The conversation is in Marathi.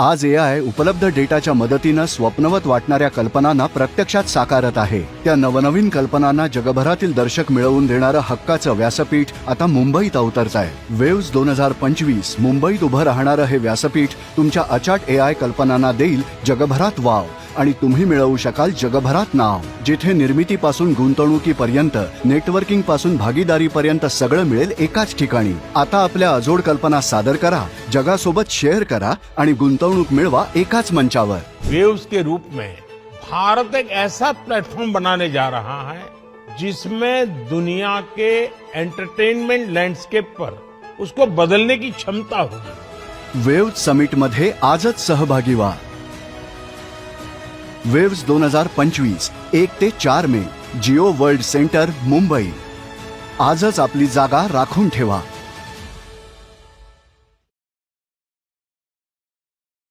आज ए आय उपलब्ध डेटाच्या मदतीनं स्वप्नवत वाटणाऱ्या कल्पनांना प्रत्यक्षात साकारत आहे. त्या नवनवीन कल्पनांना जगभरातील दर्शक मिळवून देणारं हक्काचं व्यासपीठ आता मुंबईत अवतरत आहे वेव्स दोन हजार पंचवीस मुंबईत उभं राहणारं हे व्यासपीठ तुमच्या अचाट ए आय कल्पनांना देईल जगभरात वाव. आणि तुम्ही मिळवू शकाल जगभरात नाव जिथे निर्मितीपासून गुंतवणुकीपर्यंत नेटवर्किंगपासून भागीदारीपर्यंत सगळं मिळेल एकाच ठिकाणी. आता आपल्या अजोड कल्पना सादर करा जगासोबत शेअर करा आणि गुंतवणूक मिळवा एकाच मंचावर. वेव्स के रूप में भारत एक ऐसा प्लेटफॉर्म बनाने जा रहा है जिसमें दुनिया के एंटरटेनमेंट लैंडस्केप पर उसको बदलने की क्षमता होगी। वेव्ह समिटमध्ये आजच सहभागी व्हा. वेव्स दोन हजार पंचवीस एक ते चार May Jio world centre Mumbai. आजच आपली जागा राखून ठेवा.